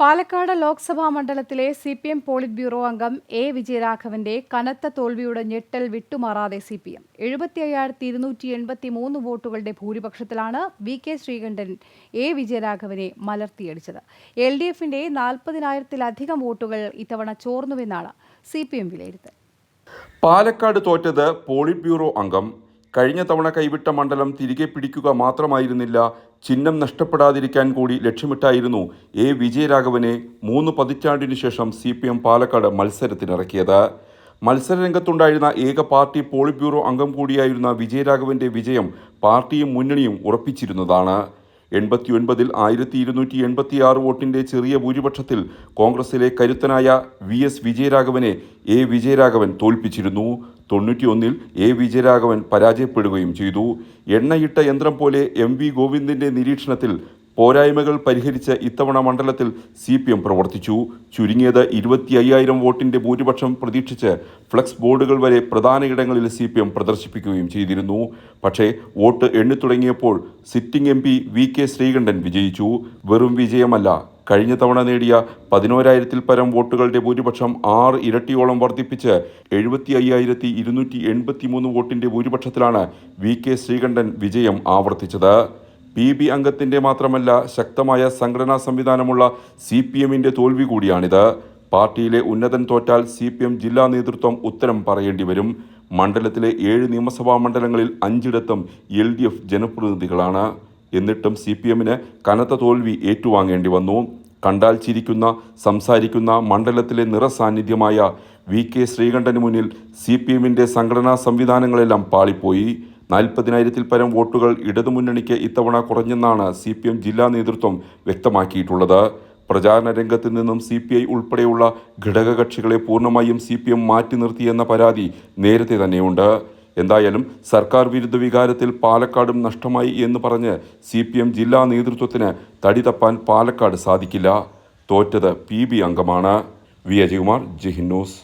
പാലക്കാട് ലോക്സഭാ മണ്ഡലത്തിലെ C P M politburo അംഗം A വിജയരാഘവന്റെ കനത്ത തോൽവിയുടെ ഞെട്ടൽ വിട്ടുമാറാതെ സി പി എം എഴുപത്തി അയ്യായിരത്തി ഇരുന്നൂറ്റി എൺപത്തി മൂന്ന് വോട്ടുകളുടെ ഭൂരിപക്ഷത്തിലാണ് വി കെ ശ്രീകണ്ഠൻ എ വിജയരാഘവനെ മലർത്തിയടിച്ചത്. എൽ ഡി എഫിന്റെ നാൽപ്പതിനായിരത്തിലധികം വോട്ടുകൾ ഇത്തവണ ചോർന്നുവെന്നാണ് സി പി എം വിലയിരുത്തൽ. പാലക്കാട് തോറ്റത് പോളിറ്റ് ബ്യൂറോ അംഗം. കഴിഞ്ഞ തവണ കൈവിട്ട മണ്ഡലം തിരികെ പിടിക്കുക മാത്രമായിരുന്നില്ല ചിഹ്നം നഷ്ടപ്പെടാതിരിക്കാൻ കൂടി ലക്ഷ്യമിട്ടായിരുന്നു എ. വിജയരാഘവനെ മൂന്ന് പതിറ്റാണ്ടിനു ശേഷം സി പി എം പാലക്കാട് മത്സരത്തിനിറക്കിയത്. മത്സരരംഗത്തുണ്ടായിരുന്ന ഏക പാർട്ടി പോളിറ്റ് ബ്യൂറോ അംഗം കൂടിയായിരുന്ന വിജയരാഘവന്റെ വിജയം പാർട്ടിയും മുന്നണിയും ഉറപ്പിച്ചിരുന്നതാണ്. എൺപത്തി ഒൻപതിൽ ആയിരത്തി ഇരുന്നൂറ്റി എൺപത്തി ആറ് വോട്ടിന്റെ ചെറിയ ഭൂരിപക്ഷത്തിൽ കോൺഗ്രസിലെ കരുത്തനായ വി എസ് വിജയരാഘവനെ എ വിജയരാഘവൻ തോൽപ്പിച്ചിരുന്നു. തൊണ്ണൂറ്റിയൊന്നിൽ എ വിജയരാഘവൻ പരാജയപ്പെടുകയും ചെയ്തു. എണ്ണയിട്ട യന്ത്രം പോലെ എം വി ഗോവിന്ദിന്റെ നിരീക്ഷണത്തിൽ പോരായ്മകൾ പരിഹരിച്ച് ഇത്തവണ മണ്ഡലത്തിൽ സി പി എം പ്രവർത്തിച്ചു. ചുരുങ്ങിയത് ഇരുപത്തി അയ്യായിരം വോട്ടിന്റെ ഭൂരിപക്ഷം പ്രതീക്ഷിച്ച് ഫ്ലക്സ് ബോർഡുകൾ വരെ പ്രധാന ഇടങ്ങളിൽ സി പി എം പ്രദർശിപ്പിക്കുകയും ചെയ്തിരുന്നു. പക്ഷേ vote എണ്ണിത്തുടങ്ങിയപ്പോൾ sitting M P V K Sreekandan വിജയിച്ചു. വെറും വിജയമല്ല കഴിഞ്ഞ തവണ നേടിയ പതിനോരായിരത്തിൽ പരം വോട്ടുകളുടെ ഭൂരിപക്ഷം ആറ് ഇരട്ടിയോളം വർദ്ധിപ്പിച്ച് എഴുപത്തി അയ്യായിരത്തി ഇരുന്നൂറ്റി എൺപത്തി മൂന്ന് വോട്ടിന്റെ ഭൂരിപക്ഷത്തിലാണ് വി കെ ശ്രീകണ്ഠൻ വിജയം ആവർത്തിച്ചത്. പി ബി അംഗത്തിന്റെ മാത്രമല്ല ശക്തമായ സംഘടനാ സംവിധാനമുള്ള സി പി എമ്മിന്റെ തോൽവി കൂടിയാണിത്. പാർട്ടിയിലെ ഉന്നതൻ തോറ്റാൽ സി പി എം ജില്ലാ നേതൃത്വം ഉത്തരം പറയേണ്ടി വരും. മണ്ഡലത്തിലെ ഏഴ് നിയമസഭാ മണ്ഡലങ്ങളിൽ അഞ്ചിടത്തും എൽ ഡി എഫ് ജനപ്രതിനിധികളാണ്. എന്നിട്ടും സി പി എമ്മിന് കനത്ത തോൽവി ഏറ്റുവാങ്ങേണ്ടി വന്നു. കണ്ടാൽ ചിരിക്കുന്ന സംസാരിക്കുന്ന മണ്ഡലത്തിലെ നിറസാന്നിധ്യമായ വി കെ ശ്രീകണ്ഠന് മുന്നിൽ സി പി എമ്മിന്റെ സംഘടനാ സംവിധാനങ്ങളെല്ലാം പാളിപ്പോയി. നാൽപ്പതിനായിരത്തിൽ പരം വോട്ടുകൾ ഇടതുമുന്നണിക്ക് ഇത്തവണ കുറഞ്ഞെന്നാണ് സി പി എം ജില്ലാ നേതൃത്വം വ്യക്തമാക്കിയിട്ടുള്ളത്. പ്രചാരണ രംഗത്ത് നിന്നും സി പി ഐ ഉൾപ്പെടെയുള്ള ഘടകകക്ഷികളെ പൂർണമായും സി പി എം മാറ്റി നിർത്തിയെന്ന പരാതി നേരത്തെ തന്നെയുണ്ട്. എന്തായാലും സർക്കാർ വിരുദ്ധ വികാരത്തിൽ പാലക്കാടും നഷ്ടമായി എന്ന് പറഞ്ഞ് സി പി എം ജില്ലാ നേതൃത്വത്തിന് തടി തപ്പാൻ പാലക്കാട് സാധിക്കില്ല. തോറ്റത് പി ബി അംഗമാണ്. വി അജയകുമാർ ജിഹിൻ ന്യൂസ്.